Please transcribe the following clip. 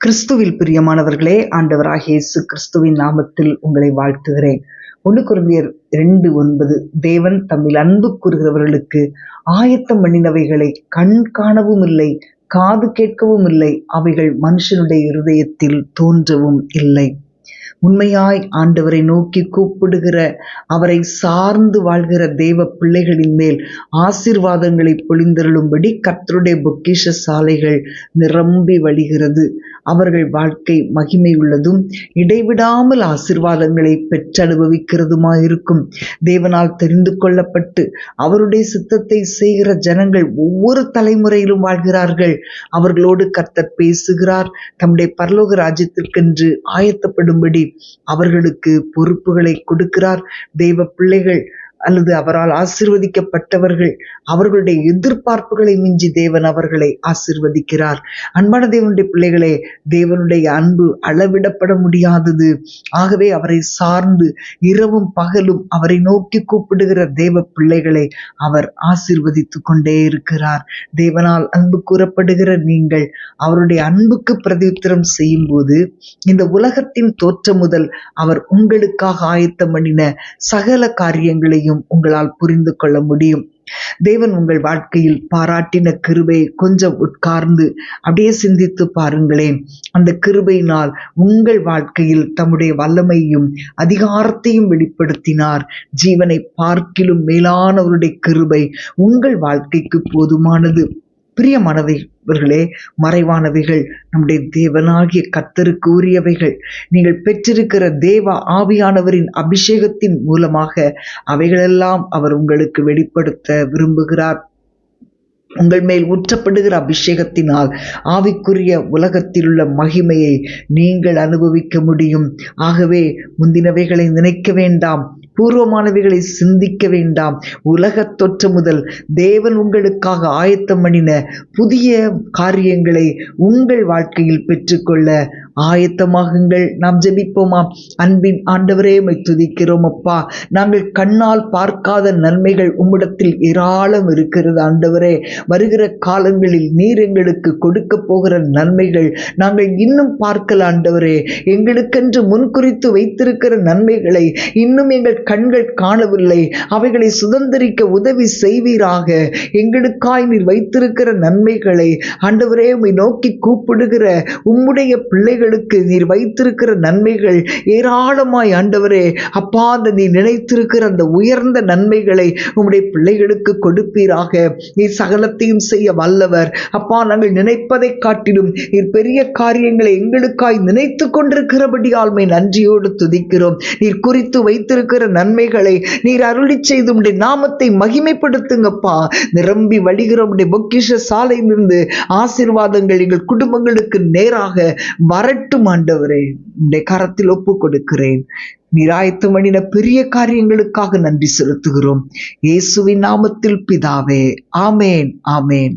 கிறிஸ்துவில் பிரியமானவர்களே ஆண்டவராக இயேசு கிறிஸ்துவின் நாமத்தில் உங்களை வாழ்த்துகிறேன். ஒன்று குருந்தியர் ரெண்டு ஒன்பது தேவன் தம்மில் அன்பு கூறுகிறவர்களுக்கு ஆயத்தம் பண்ணினவைகளை கண் காணவும் இல்லை காது கேட்கவும் இல்லை அவைகள் மனுஷனுடைய இருதயத்தில் தோன்றவும் இல்லை. உண்மையாய் ஆண்டவரை நோக்கி கூப்பிடுகிற அவரை சார்ந்து வாழ்கிற தேவ பிள்ளைகளின் மேல் ஆசீர்வாதங்களை பொழிந்தருளும்படி கத்தருடைய பொக்கிஷ சாலைகள் நிரம்பி வழிகிறது. அவர்கள் வாழ்க்கை மகிமை உள்ளதும் இடைவிடாமல் ஆசீர்வாதங்களை பெற்றனுபவிக்கிறதுமாயிருக்கும். தேவனால் தெரிந்து கொள்ளப்பட்டு அவருடைய சித்தத்தை செய்கிற ஜனங்கள் ஒவ்வொரு தலைமுறையிலும் வாழ்கிறார்கள். அவர்களோடு கர்த்தர் பேசுகிறார். தம்முடைய பரலோக ராஜ்யத்திற்கென்று ஆயத்தப்படும்படி அவர்களுக்கு பொறுப்புகளை கொடுக்கிறார். தெய்வ பிள்ளைகள் அல்லது அவரால் ஆசிர்வதிக்கப்பட்டவர்கள் அவர்களுடைய எதிர்பார்ப்புகளை மிஞ்சி தேவன் அவர்களை ஆசிர்வதிக்கிறார். அன்பான தேவனுடைய பிள்ளைகளே தேவனுடைய அன்பு அளவிடப்பட முடியாதது. ஆகவே அவரை சார்ந்து இரவும் பகலும் அவரை நோக்கி கூப்பிடுகிற தேவ பிள்ளைகளை அவர் ஆசிர்வதித்து கொண்டே இருக்கிறார். தேவனால் அன்பு கூறப்படுகிற நீங்கள் அவருடைய அன்புக்கு பிரதித்திரம் செய்யும் போது இந்த உலகத்தின் தோற்றம் முதல் அவர் உங்களுக்காக ஆயத்தம் பண்ணின சகல காரியங்களையும் காரியம் உங்களால் புரிந்து கொள்ள முடியும். தேவன் உங்கள் வாழ்க்கையில் பாராட்டின கிருபை கொஞ்சம் உட்கார்ந்து அப்படியே சிந்தித்து பாருங்களேன். அந்த கிருபையினால் உங்கள் வாழ்க்கையில் தம்முடைய வல்லமையும் அதிகாரத்தையும் வெளிப்படுத்தினார். ஜீவனை பார்க்கிலும் மேலானவருடைய கிருபை உங்கள் வாழ்க்கைக்கு போதுமானது. பிரியமானவர்களே மறைவானவைகள் நம்முடைய தேவனாகிய கத்தருக்கு உரியவைகள் நீங்கள் பெற்றிருக்கிற தேவ ஆவியானவரின் அபிஷேகத்தின் மூலமாக அவைகளெல்லாம் அவர் உங்களுக்கு வெளிப்படுத்த விரும்புகிறார். உங்கள் மேல் ஊற்றப்படுகிற அபிஷேகத்தினால் ஆவிக்குரிய உலகத்தில் உள்ள மகிமையை நீங்கள் அனுபவிக்க முடியும். ஆகவே முந்தினவைகளை நினைக்க வேண்டாம். பூர்வமானவைகளை சிந்திக்க வேண்டாம். உலகத் தொற்று முதல் தேவன் உங்களுக்காக ஆயத்தம் பண்ணின புதிய காரியங்களை உங்கள் வாழ்க்கையில் பெற்றுக்கொள்ள ஆயத்தமாகுங்கள். நாம் ஜெபிப்போமாம் அன்பின் ஆண்டவரே துதிக்கிறோம் அப்பா. நாங்கள் கண்ணால் பார்க்காத நன்மைகள் உம்மிடத்தில் ஏராளம் இருக்கிறது ஆண்டவரே. வருகிற காலங்களில் நீர் எங்களுக்கு கொடுக்க போகிற நன்மைகள் நாங்கள் இன்னும் பார்க்கல ஆண்டவரே. எங்களுக்கென்று முன்குறித்து வைத்திருக்கிற நன்மைகளை இன்னும் எங்கள் கண்கள் காணவில்லை. அவைகளை சுதந்திரிக்க உதவி செய்வீராக. எங்களுக்காய் நீர் வைத்திருக்கிற நன்மைகளை ஆண்டவரே உம்மை நோக்கி கூப்பிடுகிற உம்முடைய பிள்ளைகள் எங்களுக்கு நீர் வைத்திருக்கிற நன்மைகள் ஏராளமாய் ஆண்டவரே. அப்பா அந்த நீ நினைத்திருக்கிற அந்த உயர்ந்த நன்மைகளை உம்முடைய பிள்ளைகளுக்கு கொடுப்பீராக. நீர் சகலத்தையும் செய்ய வல்லவர். அப்பா நாங்கள் நினைப்பதை காட்டிலும் நீர் பெரிய காரியங்களை எங்களுக்காய் நினைத்து கொண்டிருக்கிறபடியால் மை நன்றியோடு துதிக்கிறோம். நீர் குறித்து வைத்திருக்கிற நன்மைகளை நீர் அருளி செய்து உடைய நாமத்தை மகிமைப்படுத்துங்கப்பா. நிரம்பி வழிகிற உடைய பொக்கிஷ சாலையிலிருந்து ஆசீர்வாதங்கள் எங்கள் குடும்பங்களுக்கு நேராக வர வரட்டும் ஆண்டவரே உடைய கரத்தில் ஒப்பு கொடுக்கிறேன் நிராயத்து மணின பெரிய காரியங்களுக்காக நன்றி செலுத்துகிறோம். இயேசுவின் நாமத்தில் பிதாவே ஆமேன் ஆமேன்.